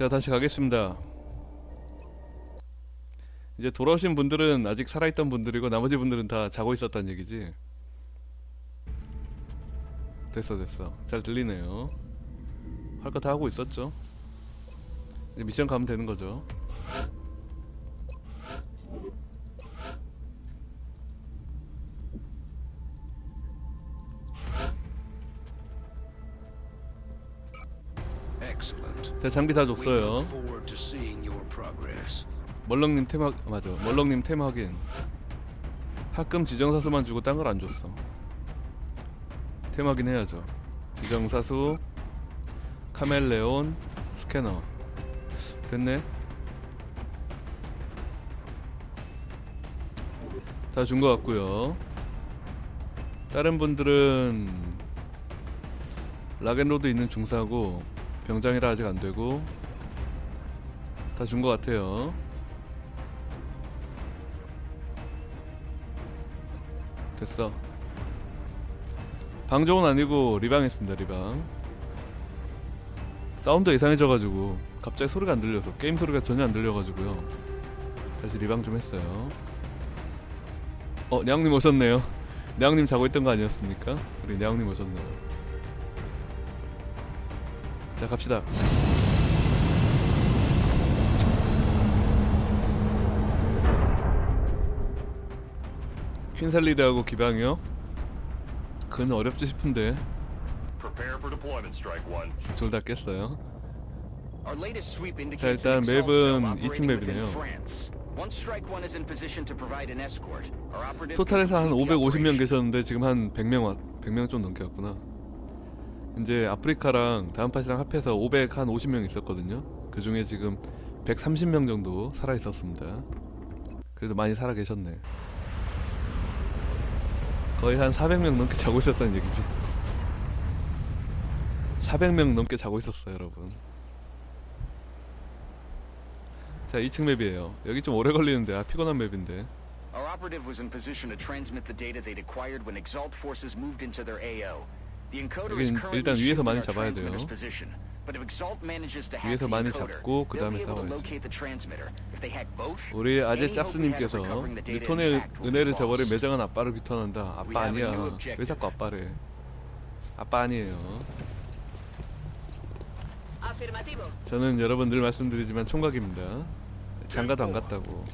자 다시 가겠습니다. 이제 돌아오신 분들은 아직 살아있던 분들이고 나머지 분들은 다 자고 있었단 얘기지. 됐어 됐어 잘 들리네요. 할 거 다 하고 있었죠. 이제 미션 가면 되는 거죠. 자 장비 다 줬어요. 멀렁님 템 확, 맞아. 멀렁님 템 확인. 합금 지정사수만 주고 딴 걸 안 줬어. 템 확인해야죠. 지정사수 카멜레온 스캐너. 됐네. 다 준 것 같고요. 다른 분들은 락앤로드 있는 중사고 병장이라 아직 안 되고 다 준 것 같아요 됐어. 방종은 아니고 리방 했습니다. 리방. 사운드 이상해져가지고 갑자기 소리가 안 들려서 게임 소리가 전혀 안 들려가지고요. 다시 리방 좀 했어요. 어, 냥님 오셨네요. 냥님 자고 있던 거 아니었습니까? 우리 냥님 오셨네요. 자, 갑시다. 퀸살리드하고 기방이요? 그건 어렵지 싶은데. 둘 다 깼어요. 자, 일단 맵은 cell 이층 operating 맵이네요. 토탈에서 한 can complete the 550명 operation. 계셨는데 지금 한 100명 왔, 100명 좀 넘게 왔구나. 이제 아프리카랑 다음 파시랑 합해서 500 한 50명 있었거든요. 그 중에 지금 130명 정도 살아 있었습니다. 그래도 많이 살아 계셨네. 거의 한 400명 넘게 자고 있었다는 얘기지. 400명 넘게 자고 있었어요, 여러분. 자, 2층 맵이에요. 여기 좀 오래 걸리는데, 아, 피곤한 맵인데. Our operative was in position to transmit the data they'd acquired when Exalt forces moved into their AO. The encoder is 여긴 일단 위에서 많이 잡아야 돼요. 위에서 많이 잡고 그 다음에 both, 우리 아재 짭스님께서 뉴턴의 은혜를 저버린. 매정한 아빠를 규탄한다. We 아빠 아니야. 왜. 자꾸 아빠래? 아빠 아니에요. 저는 여러분 늘 말씀드리지만 총각입니다. 장가도 안 갔다고.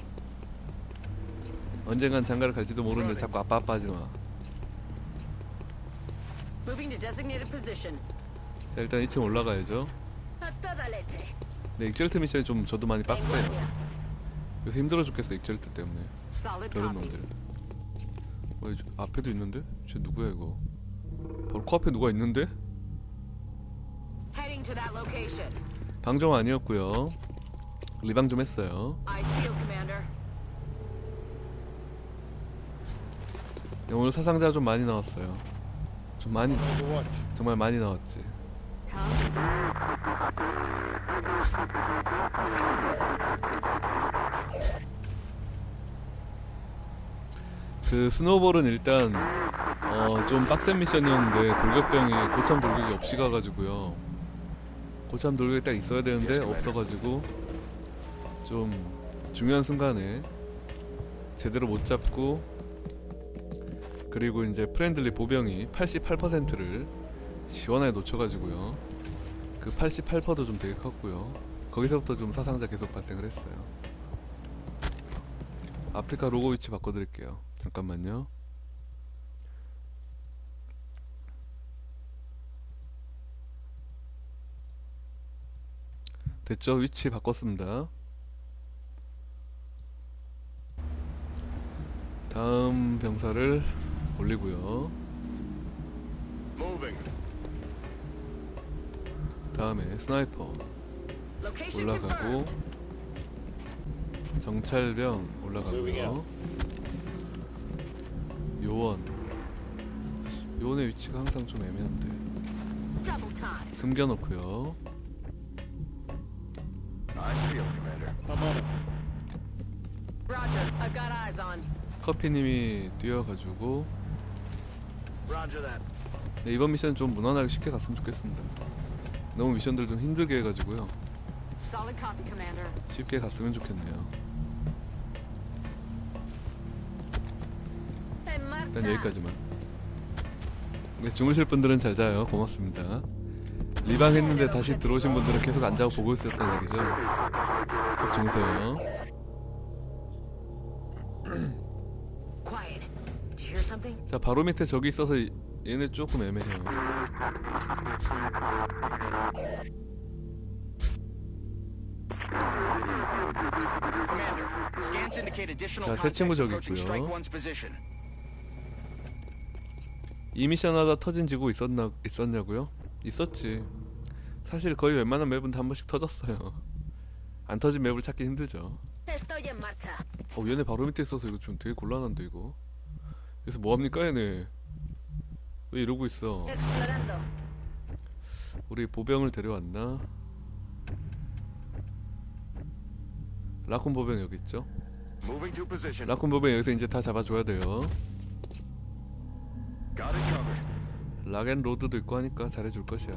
언젠간 장가를 갈지도 모르는데 자꾸 아빠 아빠 하지 마. Moving to designated position. 자 일단 2층 올라가야죠. 네 익절트 미션이 좀 저도 많이 빡세요. 요새 힘들어 죽겠어 익절트 때문에. Solid 저런 copy. 놈들. 어, 이 앞에도 있는데? 쟤 누구야 이거? 바로 코앞에 누가 있는데? Heading to that location. 방정 아니었고요. 리방 좀 했어요. Commander. 네, 오늘 사상자 좀 많이 나왔어요. 좀 많이 정말 많이 나왔지. 그 스노볼은 일단 어, 좀 빡센 미션이었는데 돌격병이 고참 돌격이 없이 가가지고요. 고참 돌격이 딱 있어야 되는데 없어가지고 좀 중요한 순간에 제대로 못 잡고 그리고 이제 프렌들리 보병이 88%를 시원하게 놓쳐가지고요. 그 88%도 좀 되게 컸고요. 거기서부터 좀 사상자 계속 발생을 했어요. 아프리카 로고 위치 바꿔드릴게요. 잠깐만요. 됐죠? 위치 바꿨습니다. 다음 병사를 올리고요. Moving. 다음에 스나이퍼 Location 올라가고. 정찰병 올라가고요. 요원 요원의 위치가 항상 좀 애매한데. 숨겨놓고요. 커피님이 뛰어가지고. 네, 이번 미션 좀 무난하게 쉽게 갔으면 좋겠습니다. 너무 미션들 좀 힘들게 해가지고요. 쉽게 갔으면 좋겠네요. Marcha. 일단 여기까지만. 네, 주무실 분들은 잘 자요. 고맙습니다. 리방했는데 다시 들어오신 분들은 계속 안 자고 보고 있었던 얘기죠. 꼭 주무세요. 자, 바로 밑에 적이 있어서 이- 얘네 조금 애매해요. 자, 새 친구 저기 있고요. 이 미션 하다 터진 지구 있었나 있었냐고요? 있었지. 사실 거의 웬만한 맵은 다 한 번씩 터졌어요. 안 터진 맵을 찾기 힘들죠. 어 얘네 바로 밑에 있어서 이거 좀 되게 곤란한데 이거. 그래서 뭐 합니까 얘네? 왜 이러고 있어? 우리 보병을 데려왔나? 라쿤 보병 여기 있죠? 라쿤 보병 여기서 이제 다 잡아줘야 돼요. 락앤 로드도 있고 하니까 잘해줄 것이야.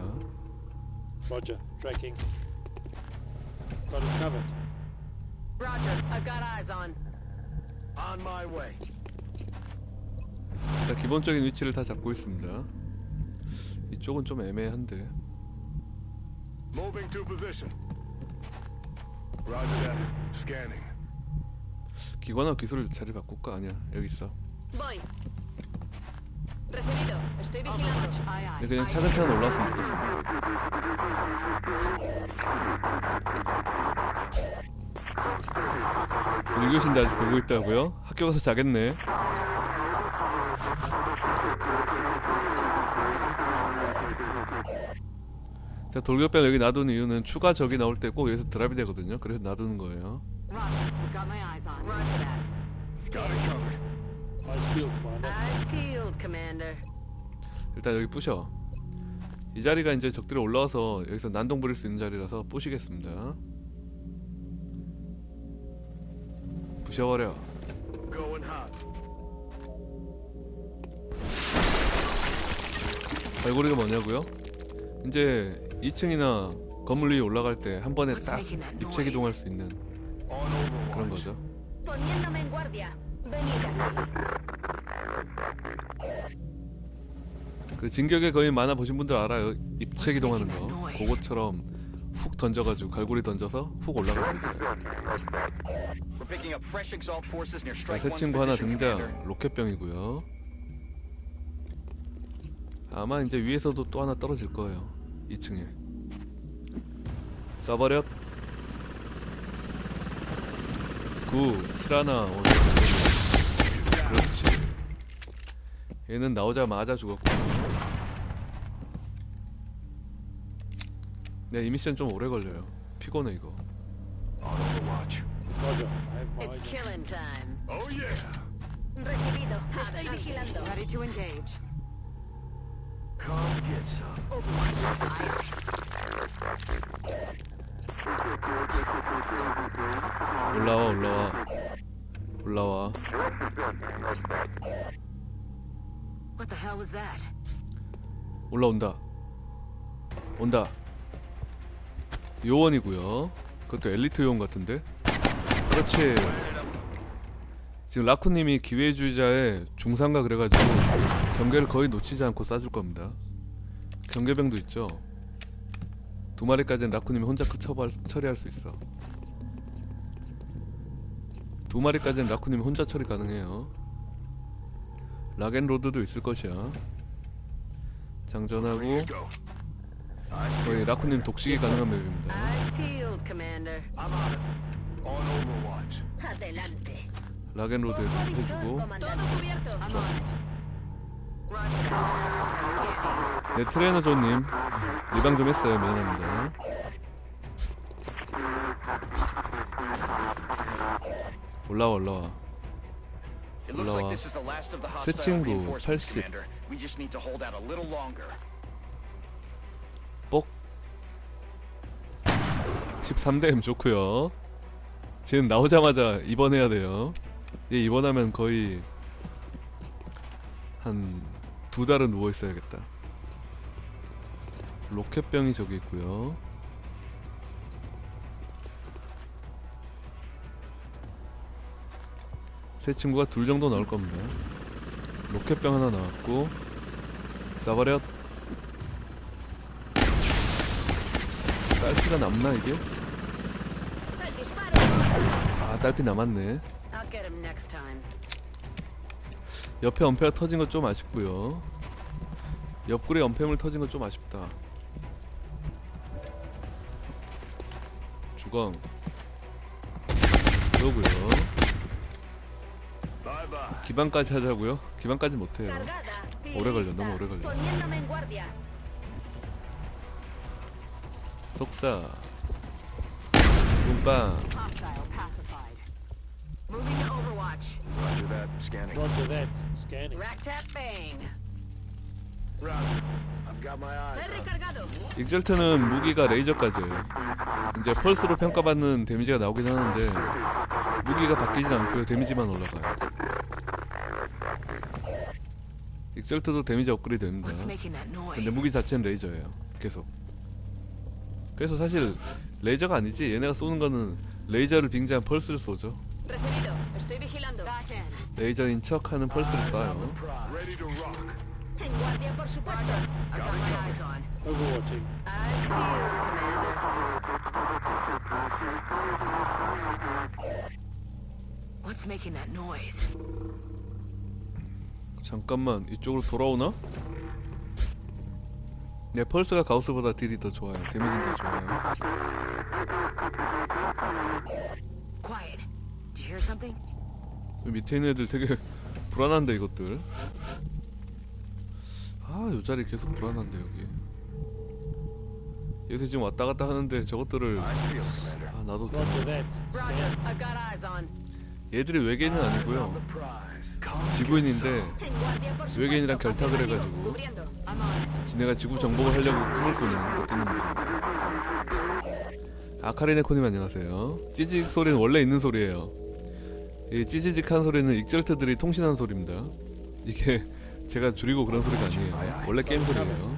Roger, tracking. Got it covered. Roger. I've got eyes on. On my way. 자 기본적인 위치를 다 잡고 있습니다. 이쪽은 좀 애매한데. 기관화 기술 자리 바꿀까 아니야 여기 있어. 근데 그냥 차근차근 올라왔으면 좋겠습니다. 읽으신데 아직 보고 있다고요? 학교 가서 자겠네. 자 돌격병 여기 놔두는 이유는 추가 적이 나올 때 꼭 여기서 드랍이 되거든요. 그래서 놔두는 거예요. 일단 여기 부셔. 이 자리가 이제 적들이 올라와서 여기서 난동 부릴 수 있는 자리라서 부시겠습니다. 부셔버려. 발고리가 뭐냐고요? 이제 2층이나 건물 위에 올라갈 때 한 번에 딱 입체 기동할 수 있는. 그런 거죠. 그 진격의 거인 만화 보신 분들 알아요. 입체 기동하는 거. 그것처럼 훅 던져가지고 갈고리 던져서 훅 올라갈 수 있어요. 자, 새 친구 하나 등장. 로켓병이고요. 아마 이제 위에서도 또 하나 떨어질 거예요. 2층에. 쏴버려. 구, 칠하나 오늘. 그렇지. 얘는 나오자마자 죽었고. 네, 이 미션 좀 오래 걸려요. 피곤해 이거. It's killing time. Oh yeah. Recibido. Estoy vigilando. Ready to engage. 올라와 올라와. 올라와. What the hell was that? 올라온다. 온다. 요원이고요. 그것도 엘리트 요원 같은데? 그렇지. 지금 라쿠님이 기회주의자의 중상가 그래가지고 경계를 거의 놓치지 않고 쏴줄 겁니다. 경계병도 있죠. 두 마리까지는 라쿠님이 혼자 그 처벌, 처리할 수 있어. 두 마리까지는 라쿠님이 혼자 처리 가능해요. 락앤로드도 있을 것이야. 장전하고. 거의 라쿠님 독식이 가능한 맵입니다. 락앤로드 해주고. Roger. 네 트레이너조님 리방 좀 했어요 미안합니다. 올라와 올라와 올라와. 새 친구, reinforcements, 80. Commander. We just need to hold out a little longer. 뽁 13대M 좋고요 쟤는 나오자마자 입원해야 돼요 얘 입원하면 거의 한 두 달은 누워 있어야겠다. 로켓병이 저기 있고요. 새 친구가 둘 정도 나올 겁니다. 로켓병 하나 나왔고 쏴버려 딸피가 남나 이게? 아 딸피 남았네. 옆에 엄폐가 터진 건좀 아쉽고요. 옆구리 엄폐물 터진 건좀 아쉽다. 주광. 그러고요. 기반까지 하자고요. 기반까지 못해요. 오래 걸려. 너무 오래 걸려. 속사. 눈빵. Overwatch. Roger that. Scanning. Roger that. Scanning. Rack tap bang. Roger. I've got my eyes He on. recargado. 익절트는 무기가 레이저까지예요. 이제 펄스로 평가받는 데미지가 나오긴 하는데 무기가 바뀌진 않고요. 데미지만 올라가요. 익절트도 데미지 업그레이드 됩니다. making that noise? 근데 무기 자체는 레이저예요. 계속. 그래서 사실 레이저가 아니지 얘네가 쏘는 거는 레이저를 빙자한 펄스를 쏘죠. Recibido. Estoy vigilando. Back end. 레이저인 척하는 펄스를 쏴요. Ready to rock. En guardia, por supuesto. I've got my eyes on. Overwatching. Eyes peeled, Commander. What's making that noise? 잠깐만 이쪽으로 돌아오나? 네 펄스가 가우스보다 딜이 더 좋아요. 데미지는 더 좋아요. 밑에 있는 애들 되게 불안한데 이것들. 아, 요 자리 계속 불안한데 여기. 여기서 지금 왔다 갔다 하는데 저것들을. 아 나도 Roger that. Roger. I've got eyes on. 얘들이 외계인은 아니고요. 지구인인데. 외계인이랑 결탁을. 해가지고. 지네가 지구 정복을 하려고 꿈을 꾸는 못된 놈들입니다. 아카리네코님 안녕하세요. 찌직 소리는 원래 있는 소리예요. 이 찌지직한 소리는 익절트들이 통신하는 소리입니다. 이게 제가 줄이고 그런 소리가 아니에요. 원래 게임 소리예요.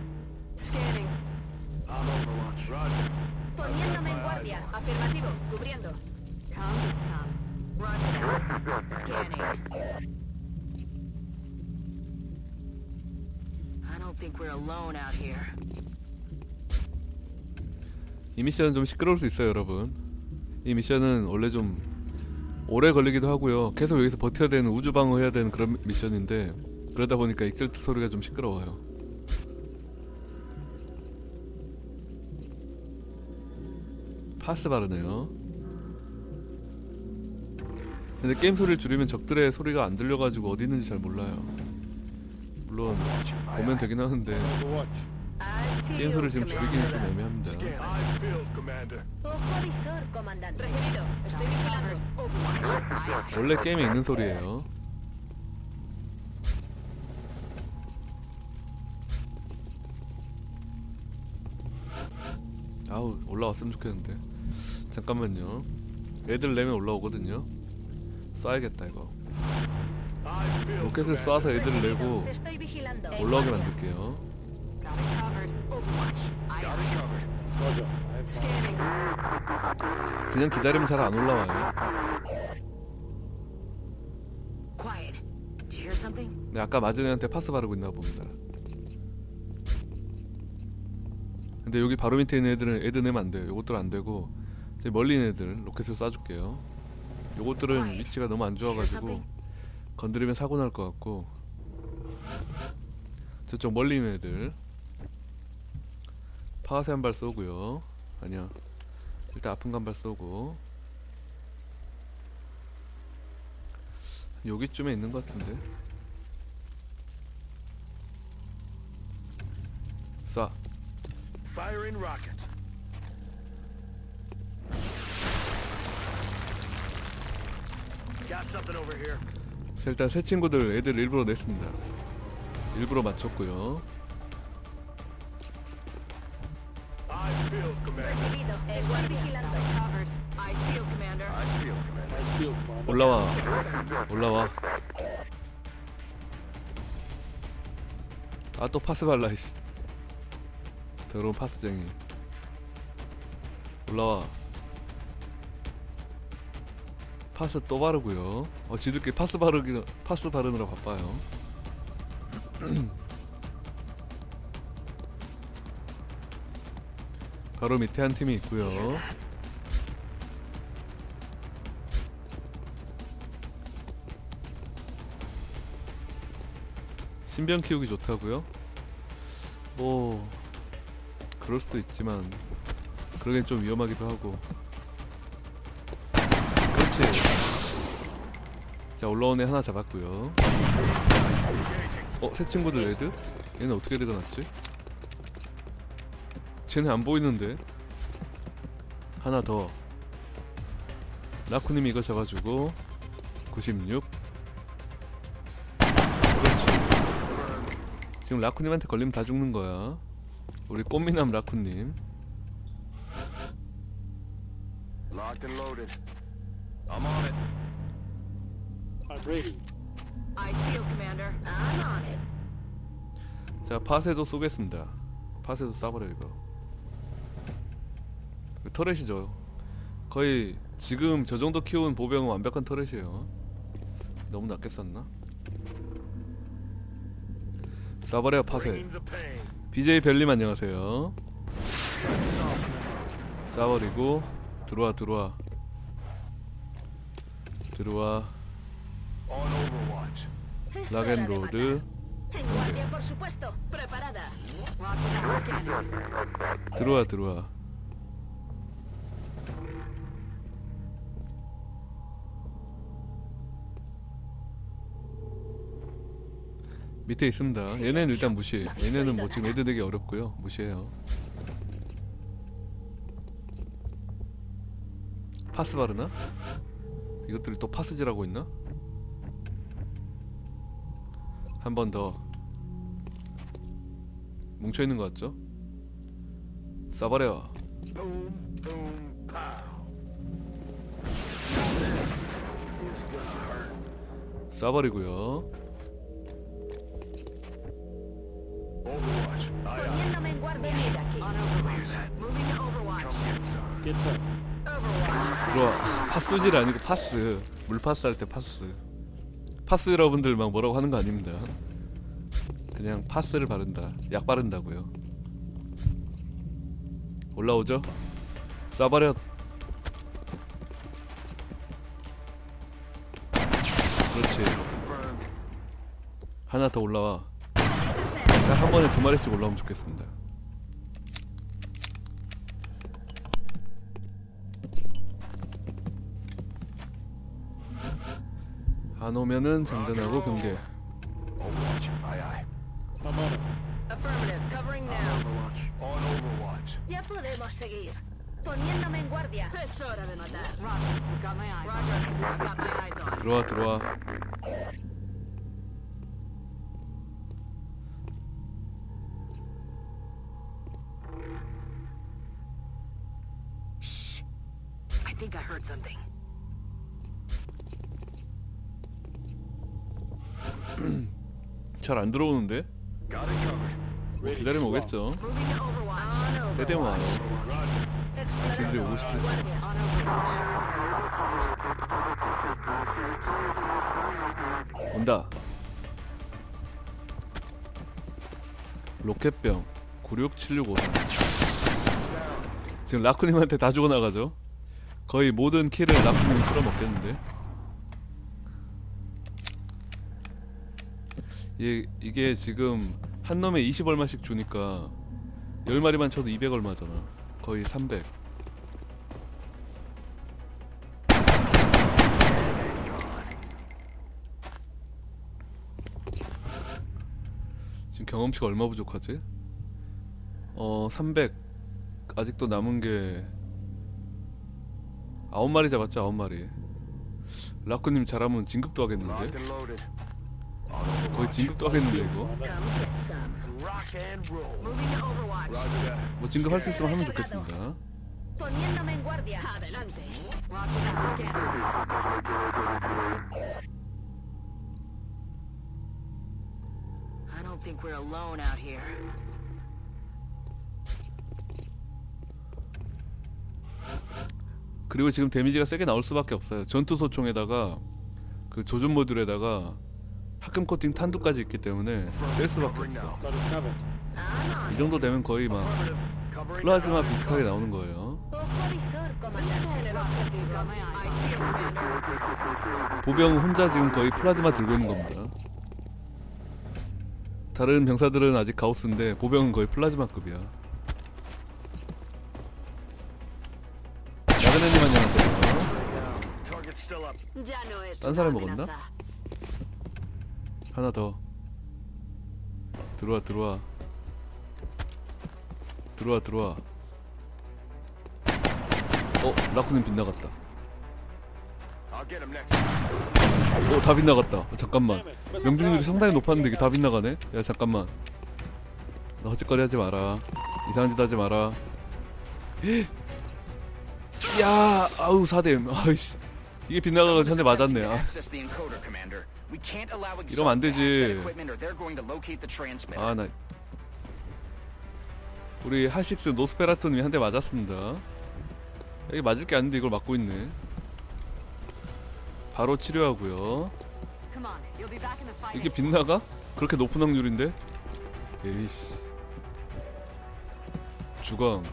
이 미션은 좀 시끄러울 수 있어요, 여러분. 이 미션은 원래 좀 오래 걸리기도 하고요. 계속 여기서 버텨야 되는 우주 방어해야 되는 그런 미션인데 그러다 보니까 익절트 소리가 좀 시끄러워요. 파스 바르네요. 근데 게임 소리를 줄이면 적들의 소리가 안 들려가지고 어디 있는지 잘 몰라요. 물론 보면 되긴 하는데 소리를 지금 줄이기는 좀. 애매합니다. 원래 게임에 있는 소리예요. 아우 올라왔으면 좋겠는데 잠깐만요 애들 내면 올라오거든요 쏴야겠다 이거 로켓을. 쏴서 애들을 Te 내고. 올라오게 만들게요 그냥 기다리면 잘 안 올라와요. Quiet. Do you hear something? 근데 아까 맞은 애한테 파스 바르고 있나 봅니다. 근데 여기 바로 밑에 있는 애들은 애들 내면 안 돼요. 요것들 안 되고 이제 멀리 있는 애들 로켓을 쏴줄게요. 요것들은 위치가 너무 안 좋아가지고 건드리면 사고 날 것 같고 저쪽 멀리 있는 애들 파워세 한 발 쏘고요 아니야 일단 아픈 간발 쏘고 여기쯤에 있는 것 같은데 쏴 Firing rocket. Got something over here. 자, 일단 새 친구들 애들 일부러 냈습니다. 일부러 맞췄고요. 올라와, 올라와. 아 또 파스 발라 이씨. 더러운 파스쟁이. 올라와. 파스 또 바르고요. 어, 지들끼리 파스 바르기 파스 바르느라 바빠요. 바로 밑에 한 팀이 있고요. 신병 키우기 좋다고요? 뭐 그럴 수도 있지만 그러기엔 좀 위험하기도 하고 그렇지 자 올라온 애 하나 잡았고요 어? 새 친구들 레드? 얘는 어떻게 들어갔지? 쟤네 안 보이는데 하나 더 라쿠님 이거 잡아주고 96 그렇지 지금 라쿠님한테 걸리면 다 죽는 거야 우리 꽃미남 라쿠님 Locked and loaded. I'm on it. I'm ready. I feel, Commander. I'm on it. 자 파세도 쏘겠습니다 파세도 쏴버려 이거 그 터렛이죠 거의 지금 저 정도 키운 보병은 완벽한 터렛이에요 너무 낮게 쐈나? 쏴버려 파세. BJ 별님 안녕하세요 쏴버리고 들어와 들어와 들어와 락앤로드. 들어와 들어와 밑에 있습니다 얘네는 일단 무시해 얘네는 뭐 지금 애들 되기 어렵고요 무시해요 파스 바르나? 이것들이 또 파스질하고 있나? 한 번 더 뭉쳐 있는 것 같죠? hurt. 쏴버리고요 Overwatch. Aye, aye. Poniéndome en guardia. Aquí. On Overwatch. Moving to Overwatch. Some. Overwatch. 들어와 파스질 아니고 파스 물파스 할 때 파스 파스 여러분들 막 뭐라고 하는 거 아닙니다 그냥 파스를 바른다 약 바른다고요 올라오죠? 쏴버려 그렇지. 하나 더 올라와 딱한 번에 두 마리씩 올라오면 좋겠습니다 안 오면은 장전하고 경계 Overwatch. Aye, aye. I'm on it. Affirmative. Covering now. Overwatch. On Overwatch. Ya podemos seguir. Poniéndome en guardia. Es hora de matar. Roger. I've got my eyes Roger. I've got my eyes on. 들어와 들어와 heard something. 잘 안 들어오는데 Got it covered. Ready 기다리면 to swap. 오겠죠 Moving to Overwatch. On 때 되면 와요 Roger. 쟤들이 오고 Guardia. On Overwatch. 온다 로켓병 96765 지금 라쿠님한테 다 죽어나가죠 거의 모든 킬을 라쿠님이 쓸어 먹겠는데? 이, 이게 지금 한 놈에 20 얼마씩 주니까 10마리만 쳐도 200 얼마잖아. 거의 300 지금 경험치가 얼마 부족하지? 어, 300 아직도 남은 게 아홉 마리 잡았죠, 아홉 마리. 라쿠님 잘하면 진급도 하겠는데? 거의 진급도 하겠는데 이거? 뭐 진급할 수 있으면 하면 좋겠습니다. I don't think we're alone out here. 그리고 지금 데미지가 세게 나올 수밖에 없어요. 전투 소총에다가 그 조준 모듈에다가 합금 코팅 탄두까지 있기 때문에 셀 수밖에 없어. 이 정도 되면 거의 막 플라즈마. 비슷하게 나오는 거예요. 보병 혼자 지금 거의 플라즈마 들고 있는 겁니다. 다른 병사들은 아직 가우스인데 보병은 거의 플라즈마급이야. 야근해님 안녕하세요. Target still up. Ya no es ¿Tan una 사람 먹었나? 하나 더. 들어와 들어와. 들어와 들어와. 어 라쿠님 빗나갔다. I'll get him next. 어다 빗나갔다. 어, 잠깐만. 명중률이. 상당히 높았는데 이게 다 빗나가네? 야 잠깐만 나 헛짓거리 하지 마라 이상한 짓 하지 마라 야 아우 사뎀 아이씨 이게 빗나가가 한대 맞았네 아, 이러면 안 되지. 아, 나 우리 하식스 노스페라토님이 한 대 맞았습니다 여기 맞을 게 아닌데 이걸 맞고 있네 바로 치료하고요. 이게 빗나가? 그렇게 높은 확률인데? 에이씨 주광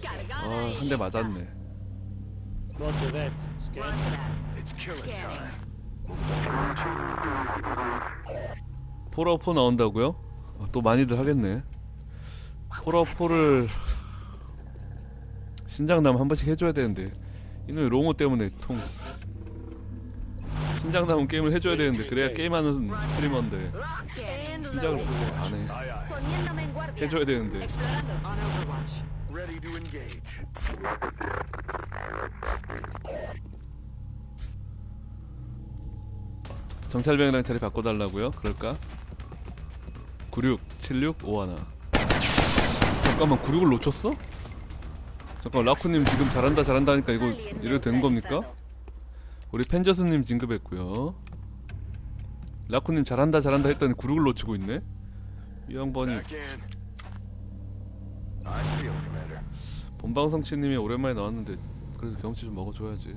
Cargada 아한 대. 맞았네 Roger that. Scan. Roger that. It's killing Scanning. time. 폴아웃 4 나온다고요? 아, 또 많이들 하겠네 폴아웃 4를 신장남 한 번씩 해줘야 되는데 이놈의 롱호 때문에 통 신장남은 게임을 해줘야 되는데 그래야 게임하는 스트리머인데. 신장을 안해 en guardia. 해줘야 되는데. 정찰병이랑 자리 바꿔달라고요? 그럴까? 96, 76, 51 잠깐만 96을 놓쳤어? 잠깐 라쿠님 지금 잘한다 잘한다 하니까 이거 이래도 되는 겁니까? 우리 펜저스님 진급했고요 라쿠님 잘한다 잘한다 했더니 96을 놓치고 있네? 이 양반이. 본방성치님이 오랜만에 나왔는데 그래도 경치 좀 먹어줘야지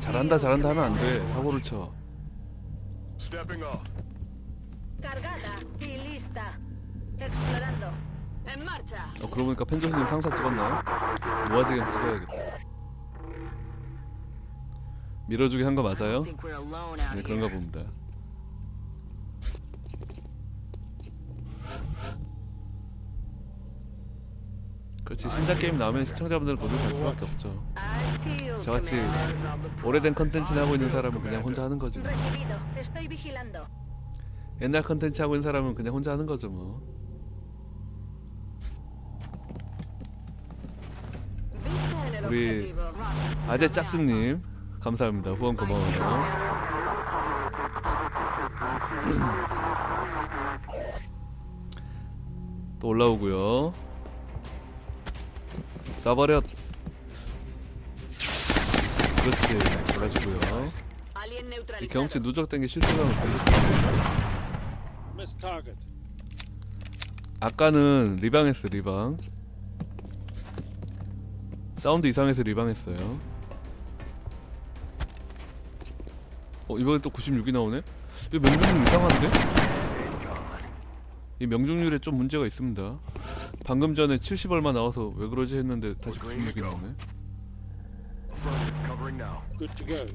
잘한다 잘한다 하면. 안돼 사고를 쳐 Stepping up. Cargada y lista. Explorando. 어 그러고 보니까 펜저스님 상사 찍었나요? 무아지겐 찍어야겠다 밀어주기 한 거 맞아요? 네. 그런가 봅니다 그렇지 신작 게임 나오면 시청자분들 거기 갈 수밖에 없죠 저같이. 오래된 컨텐츠 하고 있는 사람은 그냥 혼자 하는 거지 뭐. 옛날 컨텐츠 하고 있는 사람은 그냥 혼자 하는 거죠 뭐 우리. 아재 짝스님 감사합니다 후원 고마워요 또 올라오고요 쏴버렸 그렇지 Alien 이. 경치 누적된 게 target. 아까는 리방했어 리방 사운드 이상해서 리방했어요 어 이번엔 또 96이 나오네? 이 명중률 이상한데? 이 명중률에 좀 문제가 있습니다 방금 전에 70 얼마 나와서 왜 그러지 했는데 다시 96이 나오네 Affirmative. Covering now. Good to go.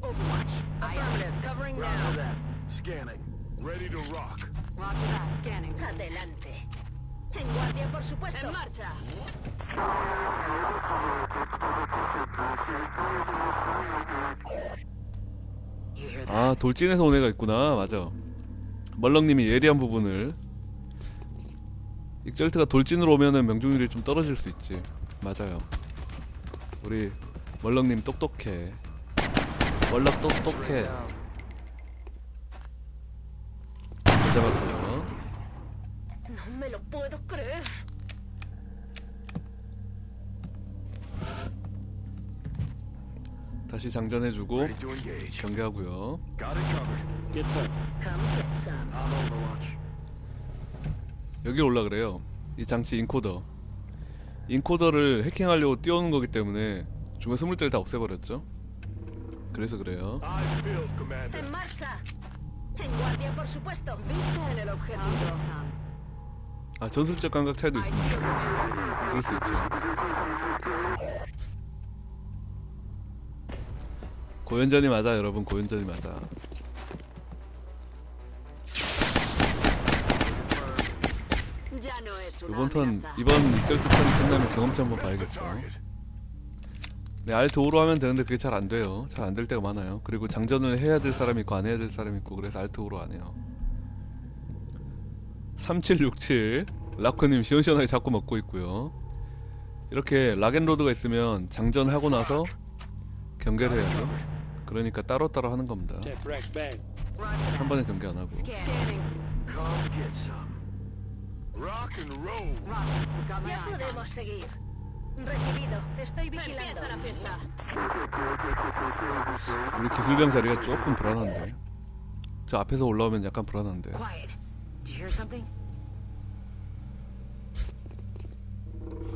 Overwatch. Affirmative. Covering Roger now. that. Scanning. Ready to rock. Roger that. Scanning. Adelante. En guardia, por supuesto. En marcha. 아 돌진에서 온 애가 있구나. 맞아. 멀렁님이 예리한 부분을. 익절트가 돌진으로 오면은 명중률이 좀 떨어질 수 있지. 맞아요. 우리 멀렁님 똑똑해. 멀럭 똑똑해. 잘 잡았고요 다시 장전해주고. 경계하고요. 여기 올라 그래요. 이 장치 인코더. 인코더를 해킹하려고 띄워놓은 거기 때문에 중에 20대를 다 없애버렸죠. 그래서 그래요. 아 전술적 감각 차이도 있습니다. 그럴 수 있죠. 고연전이 맞아 여러분 고연전이 맞아. 이번 턴. 이번 익절트 턴이 끝나면 경험치 한번 봐야겠어. 네, 알트 5로 하면 되는데 그게 잘 안 돼요. 잘 안 될 때가 많아요. 그리고 장전을 해야 될 사람이 있고 안 해야 될 사람이 있고 그래서 알트 5로 안 해요. 3767 라커님 시원시원하게 잡고 먹고 있고요. 이렇게 락앤로드가 있으면 장전하고 나서 경계를 해야죠. 그러니까 따로따로 하는 겁니다. 한 번에 경계 안 하고. 우리 기술병 자리가 조금 불안한데. 저 앞에서 올라오면 약간 불안한데.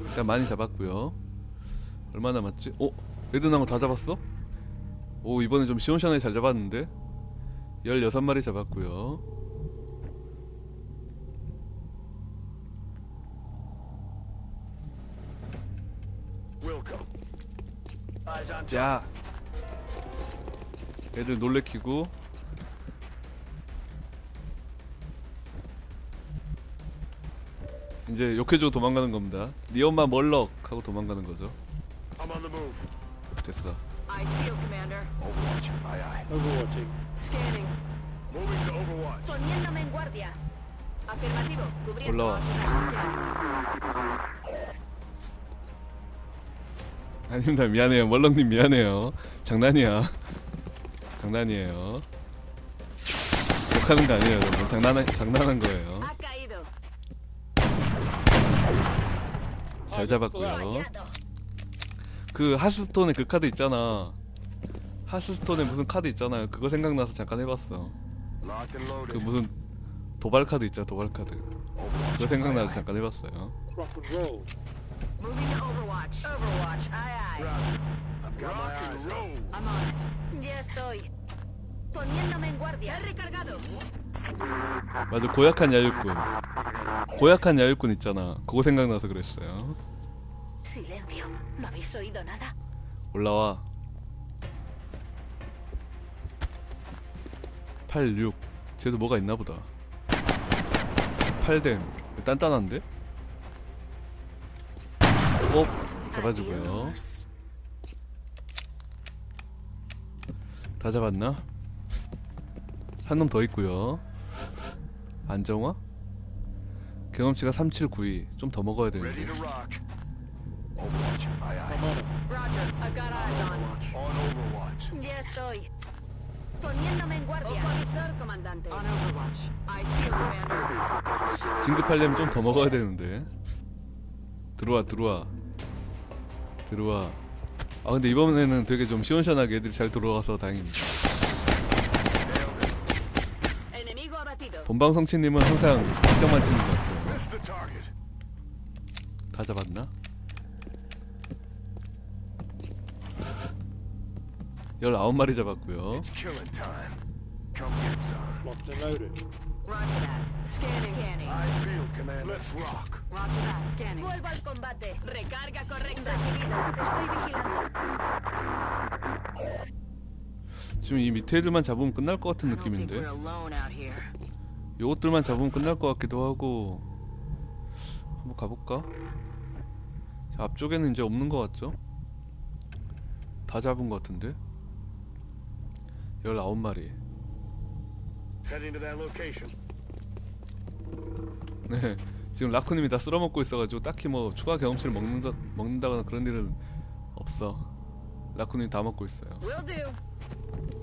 일단 많이 잡았고요. 얼마 남았지? 어? 레드 나무 다 잡았어? 오 이번에 좀 시원시원하게 잘 잡았는데 16마리 잡았고요. 야! 애들 놀래키고 이제 욕해주고 도망가는 겁니다. 네 엄마 멀럭 하고 도망가는 거죠. 됐어. I feel, Commander. Overwatch. Aye, aye. Overwatching. Scanning. Moving to Overwatch. Poniéndome en guardia. Afirmativo. Cubriendo. 올라와. 아닙니다. 미안해요. 멀럭님 미안해요. 장난이야. 장난이에요. 욕하는 거 아니에요, 여러분. 장난 장난한 거예요. Ha caído. 잘 잡았고요. Fallado. 그 하스스톤에 그 카드 있잖아. 하스스톤에 무슨 카드 있잖아요. 그거 생각나서 잠깐 해봤어. 그 무슨 도발 카드 있잖아. 도발 카드. 그거 생각나서 잠깐 해봤어요. 맞아. 고약한 야유꾼. 고약한 야유꾼 있잖아. 그거 생각나서 그랬어요. Silencio. ¿No habéis oído nada? 올라와 86 쟤도 뭐가 있나 보다 8댐 단단한데? 어? 잡아주고요. 다 잡았나? 한 놈 더 있고요 안정화? 경험치가 3792 좀 더 먹어야 되는데. Overwatch. Aye, aye. Roger. I've got eyes on. Overwatch. On Overwatch. Ya estoy. Poniéndome en guardia. Visor, comandante. On Overwatch. I feel, Commander. 진급하려면 좀 더 먹어야 되는데 들어와 들어와 들어와 아 근데 이번에는 되게 좀 시원시원하게 애들이 잘 들어와서 다행입니다 Enemigo abatido. 본방 성치님은 항상 뒷땅만 치는 것 같아요 Miss the target. 다 잡았나? 19마리 잡았고요. 지금 이 밑에 애들만 잡으면 끝날 것 같은 느낌인데. 요것들만 잡으면 끝날 것 같기도 하고. 한번 가볼까? 자, 앞쪽에는 이제 없는 것 같죠? 다 잡은 것 같은데? 19마리 Heading to that location. 네 지금 라쿠님이 다 쓸어먹고 있어가지고 딱히 뭐 추가 경험치를 먹는 거, 먹는다거나 그런 일은 없어 라쿠님 다 먹고 있어요 Will do.